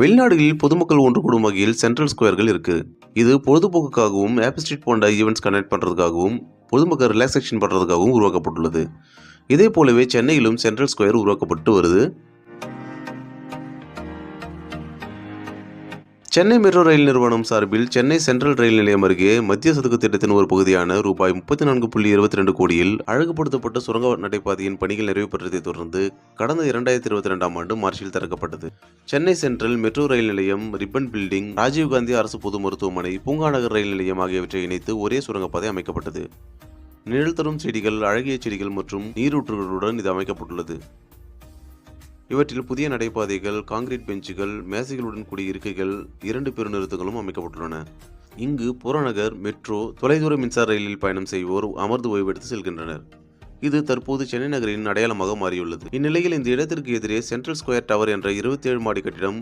வெளிநாடுகளில் பொதுமக்கள் ஒன்று கூடும் வகையில் சென்ட்ரல் ஸ்கொயர்கள் இருக்குது இது பொழுதுபோக்குக்காகவும் ஆப் ஸ்ட்ரீட் போன்ற ஈவெண்ட்ஸ் கனெக்ட் பண்ணுறதுக்காகவும் பொதுமக்கள் ரிலாக்ஸேஷன் பண்ணுறதுக்காகவும் உருவாக்கப்பட்டுள்ளது. இதே போலவே சென்னையிலும் சென்ட்ரல் ஸ்கொயர் உருவாக்கப்பட்டு வருது. சென்னை மெட்ரோ ரயில் நிறுவனம் சார்பில் சென்னை சென்ட்ரல் ரயில் நிலையம் அருகே மத்திய சதுக்கு திட்டத்தின் ஒரு பகுதியான ரூபாய் முப்பத்தி நான்கு புள்ளி இருபத்தி ரெண்டு கோடியில் அழகுபடுத்தப்பட்ட சுரங்க நடைபாதையின் பணிகள் நிறைவு பெற்றதை தொடர்ந்து கடந்த இரண்டாயிரத்தி இருபத்தி ரெண்டாம் ஆண்டு மார்ச்சில் திறக்கப்பட்டது. சென்னை சென்ட்ரல் மெட்ரோ ரயில் நிலையம் ரிப்பன் பில்டிங் ராஜீவ்காந்தி அரசு பொது மருத்துவமனை பூங்காநகர் ரயில் நிலையம் ஆகியவற்றை இணைத்து ஒரே சுரங்கப்பாதை அமைக்கப்பட்டது. நிழல் தரும் செடிகள் அழகிய செடிகள் மற்றும் நீரூற்றுகளுடன் இது அமைக்கப்பட்டுள்ளது. இவற்றில் புதிய நடைபாதைகள் கான்கிரீட் பெஞ்சுகள் மேசைகளுடன் கூடிய இருக்கைகள் இரண்டு பெருநிறுத்தங்களும் அமைக்கப்பட்டுள்ளன. இங்கு புறநகர் மெட்ரோ தொலைதூர மின்சார ரயிலில் பயணம் செய்வோர் அமர்ந்து ஓய்வெடுத்து செல்கின்றனர். இது தற்போது சென்னை நகரின் அடையாளமாக மாறியுள்ளது. இந்நிலையில் இந்த இடத்திற்கு எதிரே சென்ட்ரல் ஸ்கொயர் டவர் என்ற இருபத்தி ஏழு மாடி கட்டிடம்